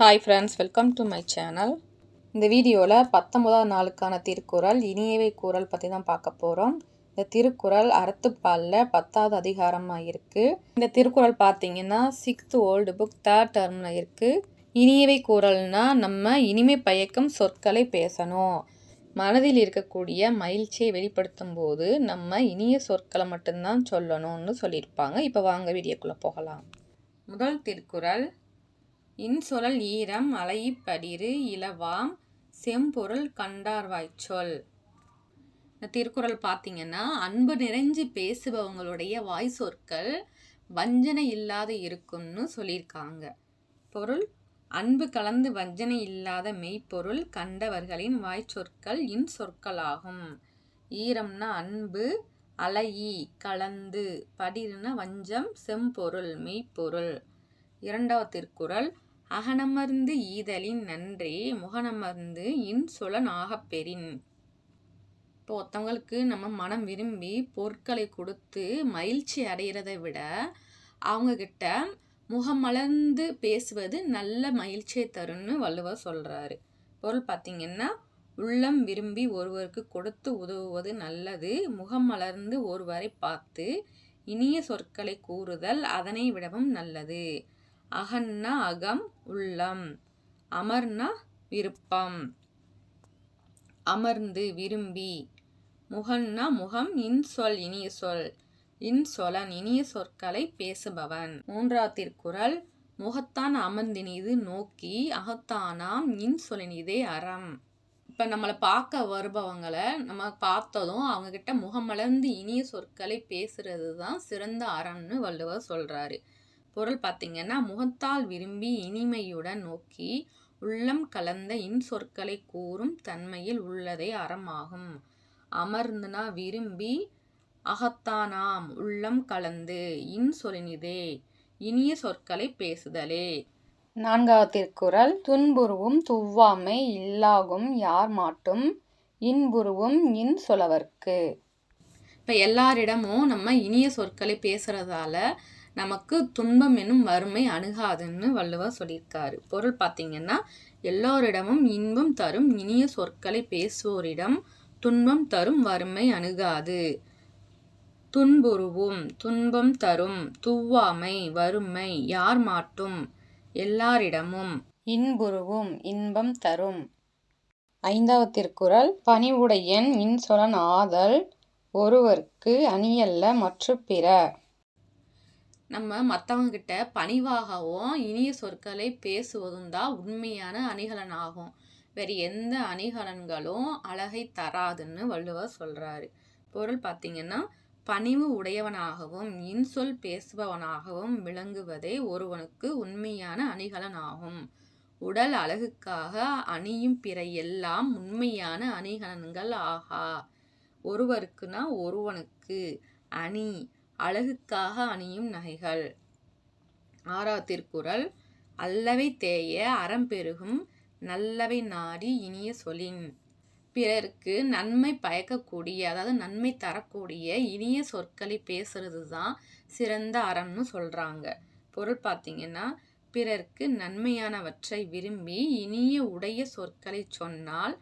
Hi friends welcome to my channel இந்த வீடியோவில் பத்தொன்பதாவது நாளுக்கான திருக்குறள் இனியவை கூறல் பற்றி தான் பார்க்க போகிறோம் இந்த திருக்குறள் அறத்துப்பாலில் பத்தாவது அதிகாரமாக இருக்குது இந்த திருக்குறள் பார்த்தீங்கன்னா சிக்ஸ்த் ஓல்டு புக் தேர்ட் டர்மில் இருக்குது இனியவை கூறல்னால் நம்ம இனிமை பயக்கும் சொற்களை பேசணும். மனதில் இருக்கக்கூடிய மகிழ்ச்சியை வெளிப்படுத்தும் போது நம்ம இனிய சொற்களை மட்டும்தான் சொல்லணும்னு சொல்லியிருப்பாங்க. இப்போ வாங்க வீடியோக்குள்ளே போகலாம். முதல் திருக்குறள் இன்சொலல் ஈரம் அலையிப்படிறு இலவாம் செம்பொருள் கண்டார்வாய்ச்சொல் இந்த திருக்குறள் பார்த்தீங்கன்னா அன்பு நிறைஞ்சு பேசுபவங்களுடைய வாய் சொற்கள் வஞ்சனை இல்லாத இருக்கும்னு சொல்லியிருக்காங்க. பொருள் அன்பு கலந்து வஞ்சனை இல்லாத மெய்ப்பொருள் கண்டவர்களின் வாய் சொற்கள் இன் சொற்களாகும். ஈரம்னா அன்பு அலையி கலந்து படிருன வஞ்சம் செம்பொருள் மெய்ப்பொருள். இரண்டாவது திருக்குறள் அகனமர்ந்து ஈதலின் நன்றே முகனமர்ந்து இன் சுலனாகப் பெறின். இப்போ ஒருத்தவங்களுக்கு நம்ம மனம் விரும்பி பொருட்களை கொடுத்து மகிழ்ச்சி அடைகிறதை விட அவங்கக்கிட்ட முகமலர்ந்து பேசுவது நல்ல மகிழ்ச்சியை தரும்னு வள்ளுவர் சொல்கிறாரு பொருள் பார்த்திங்கன்னா உள்ளம் விரும்பி ஒருவருக்கு கொடுத்து உதவுவது நல்லது முகம் மலர்ந்து ஒருவரை பார்த்து இனிய சொற்களை கூறுதல் அதனை விடவும் நல்லது. அகன்னா அகம் உள்ளம் அமர்னா விருப்பம். அமர்ந்து விரும்பி முகன்னா முகம் இன் சொல் இனிய சொல் இன் சொலன் இனிய சொற்களை பேசுபவன். மூன்றாவது திருக்குறள் முகத்தான் அமர்ந்தினிது நோக்கி அகத்தானாம் இன்சொலினிதே அறம். இப்போ நம்மளை பார்க்க வருபவங்களை நம்ம பார்த்ததும் அவங்கக்கிட்ட முகமலர்ந்து இனிய சொற்களை பேசுறது தான் சிறந்த அறம்னு வள்ளுவர் சொல்கிறாரு பொருள் பார்த்திங்கன்னா முகத்தால் விரும்பி இனிமையுடன் நோக்கி உள்ளம் கலந்த இன் சொற்களை கூறும் தன்மையில் உள்ளதே அறமாகும். அமர்ந்துனா விரும்பி அகத்தானாம் உள்ளம் கலந்து இன் சொலினிதே இனிய சொற்களை பேசுதலே. நான்காவது திருக்குறள் துன்புருவும் துவ்வாமை இல்லாகும் யார் மாட்டும் இன்புருவும் இன் சொலவர்க்கு இப்போ எல்லாரிடமும் நம்ம இனிய சொற்களை பேசுகிறதால நமக்கு துன்பம் என்னும் வறுமை அணுகாதுன்னு வள்ளுவர் சொல்லியிருக்காரு. பொருள் பார்த்தீங்கன்னா எல்லோரிடமும் இன்பம் தரும் இனிய சொற்களை பேசுவோரிடம் துன்பம் தரும் வறுமை அணுகாது. துன்புருவும் துன்பம் தரும் துவ்வாமை வறுமை யார் மாட்டும்? எல்லாரிடமும் இன்புருவும் இன்பம் தரும். ஐந்தாவது திருக்குறள் பணிவுடையன் இன்சொலன் ஆதல் ஒருவருக்கு அணியல்ல மற்ற பிற நம்ம மற்றவங்கக்கிட்ட பணிவாகவும் இனிய சொற்களை பேசுவதும் தான் உண்மையான அணிகலன் ஆகும். வேறு எந்த அணிகலன்களும் அழகை தராதுன்னு வள்ளுவர் சொல்கிறாரு பொருள் பார்த்தீங்கன்னா பணிவு உடையவனாகவும் இன்சொல் பேசுபவனாகவும் விளங்குவதே ஒருவனுக்கு உண்மையான அணிகலன் ஆகும். உடல் அழகுக்காக அணியும் பிற எல்லாம் உண்மையான அணிகலன்கள் ஆகா. ஒருவருக்குனா ஒருவனுக்கு அணி அழகுக்காக அணியும் நகைகள். ஆறாவது திருக்குறள் அல்லவை தேய அறம் பெருகும் நல்லவை நாடி இனிய சொலின் பிறருக்கு நன்மை பயக்கக்கூடிய அதாவது நன்மை தரக்கூடிய இனிய சொற்களை பேசுறது தான் சிறந்த அறம்னு சொல்கிறாங்க பொருள் பார்த்தீங்கன்னா பிறர்க்கு நன்மையானவற்றை விரும்பி இனிய உடைய சொற்களை சொன்னால்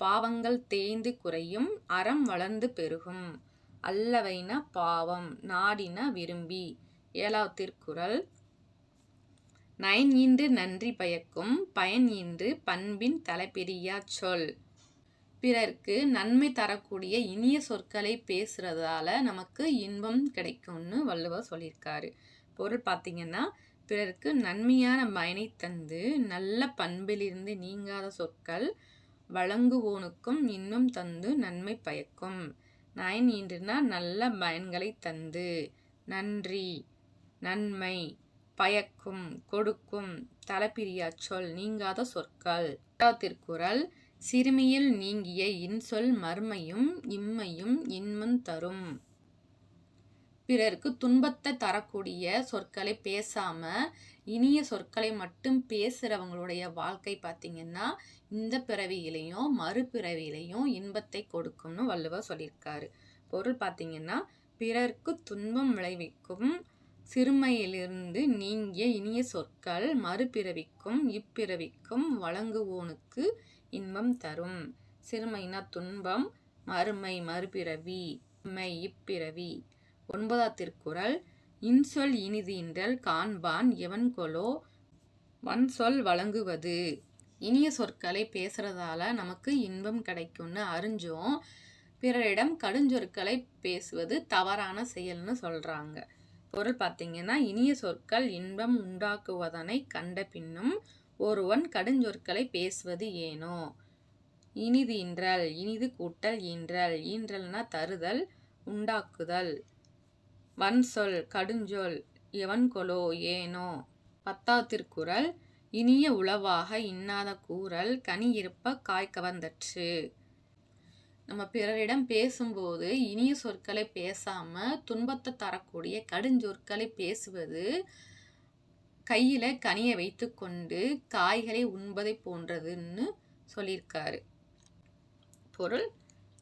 பாவங்கள் தேய்ந்து குறையும் அறம் வளர்ந்து பெருகும். அல்லவைனா பாவம் நாடினா விரும்பி. ஏழாவது திருக்குறள் நயன் ஈன்று நன்றி பயக்கும் பயன் ஈன்று பண்பின் தலைப்பெரியா சொல். பிறர்க்கு நன்மை தரக்கூடிய இனிய சொற்களை பேசுறதால நமக்கு இன்பம் கிடைக்கும்னு வள்ளுவர் சொல்லியிருக்காரு. பொருள் பார்த்தீங்கன்னா பிறருக்கு நன்மையான பயனை தந்து நல்ல பண்பிலிருந்து நீங்காத சொற்கள் வழங்குவோனுக்கும் இன்னும் தந்து நன்மை பயக்கும். நயன் ஈன்றுனா நல்ல பயன்களை தந்து. நன்றி. நன்மை. பயக்கும் கொடுக்கும். தலைப்பிரியா சொல் நீங்காத சொற்கள். திருக்குறள் சிறுமியில் நீங்கிய இன்சொல் மர்மையும் இம்மையும் இன்மம் தரும். பிறருக்கு துன்பத்தை தரக்கூடிய சொற்களை பேசாம இனிய சொற்களை மட்டும் பேசுறவங்களுடைய வாழ்க்கை பார்த்தீங்கன்னா இந்த பிறவியிலையும் மறுபிறவியிலையும் இன்பத்தை கொடுக்கும்னு வள்ளுவர் சொல்லியிருக்காரு. பொருள் பார்த்தீங்கன்னா பிறர்க்கு துன்பம் விளைவிக்கும் சிறுமையிலிருந்து நீங்கிய இனிய சொற்கள் மறுபிறவிக்கும் இப்பிறவிக்கும் வழங்குவோனுக்கு இன்பம் தரும். சிறுமைனா துன்பம் மறுமை மறுபிறவி மை இப்பிறவி. ஒன்பதாம் திருக்குறள் இன்சொல் இனிது இன்றல் காண்பான் எவன்கொலோ வன்சொல் வழங்குவது. இனிய சொற்களை பேசுறதால நமக்கு இன்பம் கிடைக்கும்னு அறிஞ்சோம். பிறரிடம் கடுஞ்சொற்களை பேசுவது தவறான செயல்னு சொல்றாங்க. பொருள் பார்த்தீங்கன்னா இனிய சொற்கள் இன்பம் உண்டாக்குவதனை கண்ட பின்னும் ஒருவன் கடுஞ்சொற்களை பேசுவது ஏனோ? இனிது இன்றல் இனிது கூட்டல் ஈன்றல் ஈன்றல்னா தருதல் உண்டாக்குதல். வன்சொல் கடுஞ்சொல் எவன்கொலோ ஏனோ. பத்தாத்திற்குறள் இனிய உளவாக இன்னாத கூறல் கனி இருப்ப காய் கவர்ந்தற்று நம்ம பிறரிடம் பேசும்போது இனிய சொற்களை பேசாம துன்பத்தை தரக்கூடிய கடுஞ்சொற்களை பேசுவது கையில கனியை வைத்துக்கொண்டு காய்களை உண்பதை போன்றதுன்னு சொல்லியிருக்காரு. பொருள்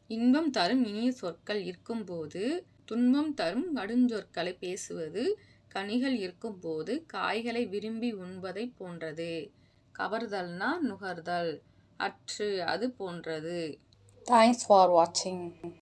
இன்பம் தரும் இனிய சொற்கள் இருக்கும்போது துன்பம் தரும் கடுஞ்சொற்களை பேசுவது கனிகள் இருக்கும்போது காய்களை விரும்பி உண்பதை போன்றது. கவர்தல்னா நுகர்தல் அற்று அது போன்றது. தேங்க்ஸ் ஃபார் வாட்சிங்